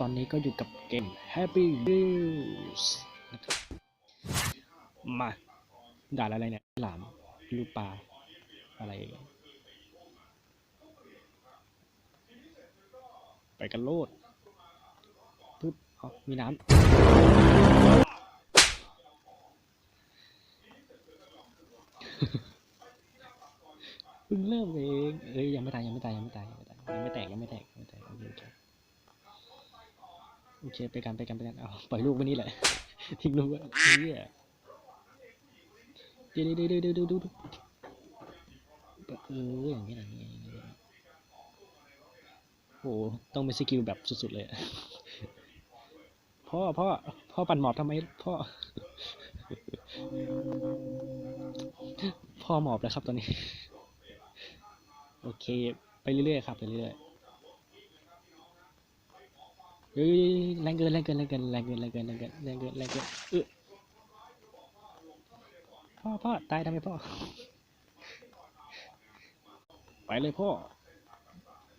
ตอนนี้ก็อยู่กับเกม Happy Wheels นะครับมาด่าอะไรเนี่ยหลามลูกปลาอะไร ไปกันโลดปึ๊บอ๋อมีน้ำเพิ่งเริ่มเอง เอ้ยยังไม่ตายยังไม่ตายยังไม่ตายยังไม่ตายยังไม่แตกยังไม่แตกยังไม่แตกโอเค โอเคไปกันไปกันไปกันเอาปล่อยลูกไว้นี่แหละ ทิ้งลูกไว้เฮียเดี๋ยวเดี๋ยวเดี๋ยวเดี๋ยวเดี๋ยวเดี๋ยวเอออย่างนี้นะอย่างนี้อย่างนี้โอ้โหต้องเป็นสกิลแบบสุดๆเลยพ่อพ่อพ่อปั่นหมอบทำไมพ่อ พ่อหมอบแล้วครับตอนนี้ โอเค ไปเรื่อยๆครับไปเรื่อยๆ เฮ้ยแรงเกินแรงเกินแรงเกินแรงเกินแรงเกินแรงเกินแรงเกินแรงเกินเออพ่อพ่อตายทำไมพ่อ ไปเลยพ่อ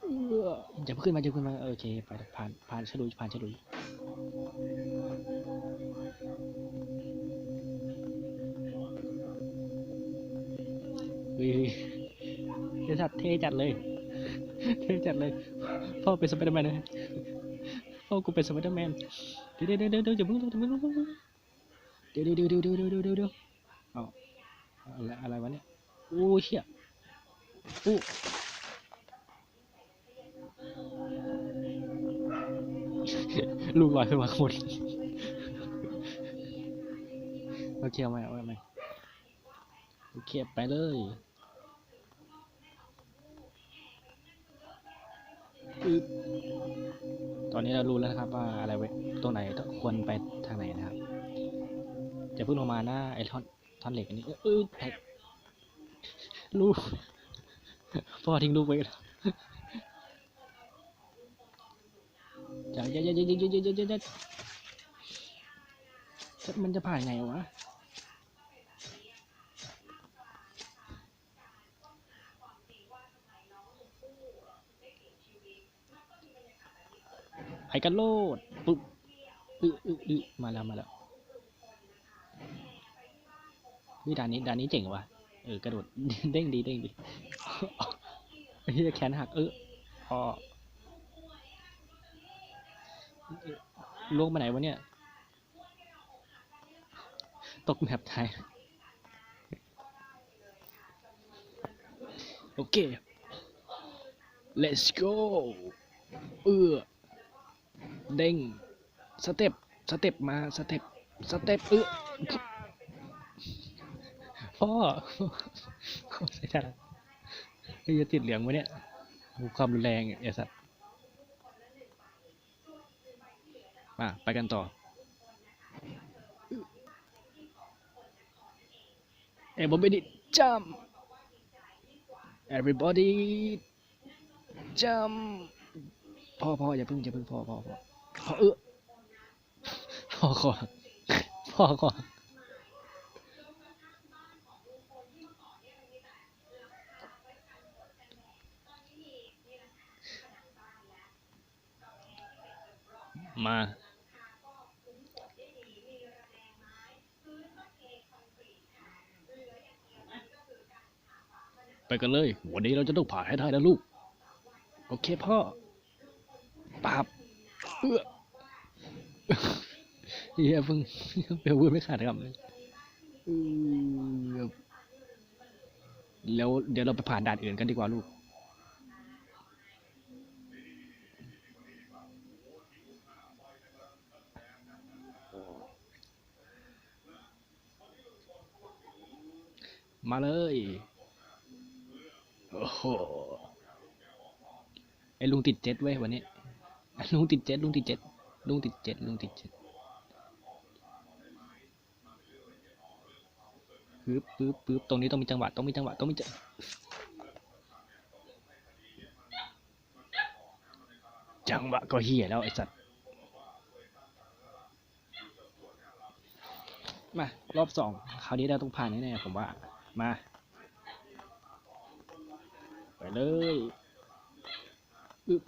เอออย่าขึ้นมาอย่าขึ้นมาโอเคไปผ่านผ่านฉลุยผ่านฉลุยเฮ้ยเท่จัดเท่จัดเลย เท่จัดเลย พ่อเป็นสไปเดอร์แมนนะ พ่อกูเป็นสไปเดอร์แมนเดี๋ยวเดี๋ยวเดี๋ยวเดี๋ยวอย่าเพิ่งอย่าเพิ่งอย่าเพิ่งเดี๋ยวเดี๋ยวเดี๋ยวเดี๋ยวเดี๋ยวเดี๋ยวเดี๋ยวเอาอะไรอะไรวะเนี่ยโอ้เชี่ยโอ้ลูกลอยขึ้นมาข้างบนโอเคเอาไหมเอาไหมเอาไหมโอเคไปเลย ตอนนี้เรารู้แล้วนะครับว่าอะไรตรงไหนควรไปทางไหนนะครับ จะพิ่งลงมาหน้าไอ้ท่อนท่อนเหล็กอันนี้เออแท็กลูกพ่อทิ้งลูกไว้แล้วอย่าอย่าอย่าอย่าอย่าอย่าอย่าอย่าอย่ามันจะผ่านไงวะ กันโลดปุ๊บอึอึอึมาแล้วมาแล้ววิด่านนี้ด่านนี้เจ๋งว่ะเออกระโดดเด้งดีเด้งดีเฮียแขนหักเออพอล่วงไปไหนวะเนี่ย ตกแมปไทยโอเค let's go เออ เด้งสเต็ปสเต็ปมาสเต็ปสเต็ปเออพ่อพ่อใส่ท่าเฮ้ยจะติดเหลืองวะเนี่ยความรุนแรงไอ้สัตว์มาไปกันต่อเอ้บอมบิดิจัม everybody jump พ่อพ่ออย่าพึ่งอย่าพึ่งพ่อพ่อพ่อ พ่อเออพ่อขอพ่อขอมาไปกันเลย วันนี้เราจะต้องผ่านให้ได้นะลูก โอเคพ่อปาบ เอื้อเฮียเพิ่งเปลวพูดไม่ขาดคำเลยเอื้อแล้วเดี๋ยวเราไปผ่านด่านอื่นกันดีกว่าลูก มาเลย โอ้โห ไอ้ลุงติดเจ็ตเว้ยวันนี้ ลุงติดเจ็ตลุงติดเจ็ตลุงติดเจ็ตลุงติดเจ็ตปึ๊บปึ๊บปึ๊บตรงนี้ต้องมีจังหวะต้องมีจังหวะต้องมีจังจังหวะก็เฮียแล้วไอ้สัตว์มารอบสองคราวนี้เราต้องผ่านแน่ๆผมว่า มา ไปเลยอึ๊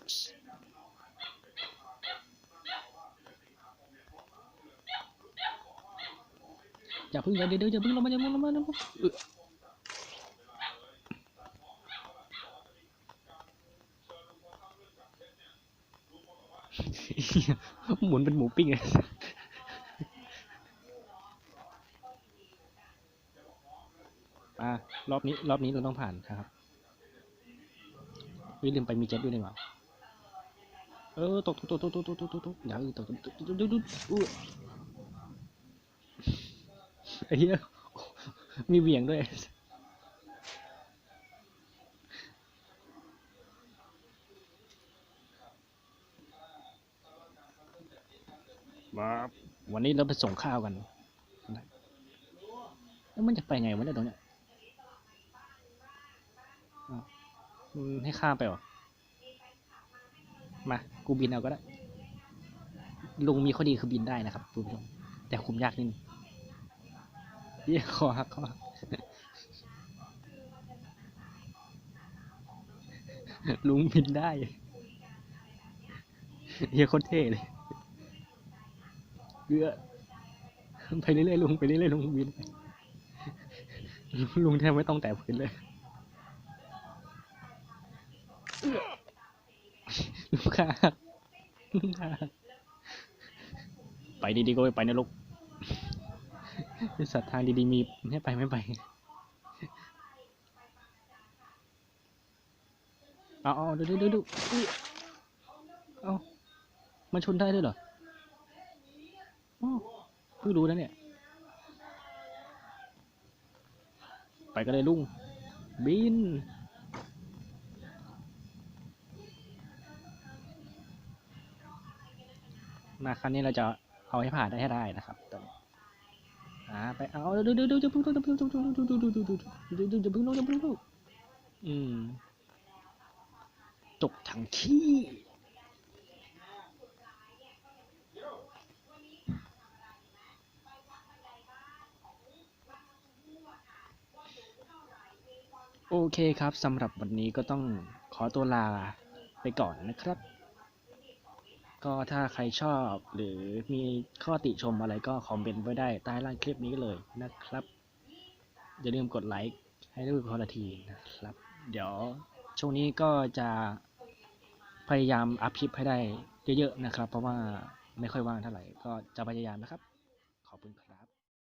อย่าพึ่งอย่าเดี๋ยวอย่าพึ่งลงมาอย่าพึ่งลงมาลงมาหมุนเป็นหมูปิ้งเลยอะรอบนี้ รอบนี้เราต้องผ่านครับวิ่งลืมไปมีเจ็ตด้วยนี่หว่เออตกตกตกตกตกตกตกอย่าเออตกตกตกตกตกตก ไอ้เหี้ยมีเหวี่ยงด้วย มาวันนี้เราไปส่งข้าวกันนะแล้วมันจะไปไงวะเนี่ยตรงเนี้ยอ้าวอืมให้ข้ามไปเหรอ มา กูบินเอาก็ได้ ลุงมีข้อดีคือบินได้นะครับคุณผู้ชมแต่คุมยากนิดนึง เยี่ยคอหักคอลุงบินได้เฮียโคตรเท่เลยเรือไปเรื่อยๆลุงไปเรื่อยๆลุงบินลุงแทบไม่ต้องแตะพื้นเลยเอื้อลูกค้าลูกค้าไปดีๆก็ไม่ไปนะลูก ไอ้สัตว์ทางดีๆมีให้ไปไม่ไปเอาเอาดูดูดูดูเอามันชนได้ด้วยเหรออ้อเพิ่งรู้นะเนี่ย ไปกันเลยลุง บินมาครั้งนี้เราจะเอาให้ผ่านได้ให้ได้นะครับตอนนี้าไปเอาดูดูดูจะพึ่งจะพึ่งจะพึ่งดูดูดูดูดูดูดูจะพึ่งจะพึ่งดูอืมตกทั้งที่โอเคครับสำหรับวันนี้ก็ต้องขอตัวลาไปก่อนนะครับ ก็ถ้าใครชอบหรือมีข้อติชมอะไรก็คอมเมนต์ไว้ได้ใต้ล่างคลิปนี้เลยนะครับ อย่าลืมกดไลค์ให้ด้วยคนละทีนะครับ เดี๋ยวช่วงนี้ก็จะพยายามอัพคลิปให้ได้เยอะๆนะครับ เพราะว่าไม่ค่อยว่างเท่าไหร่ก็จะพยายามนะครับ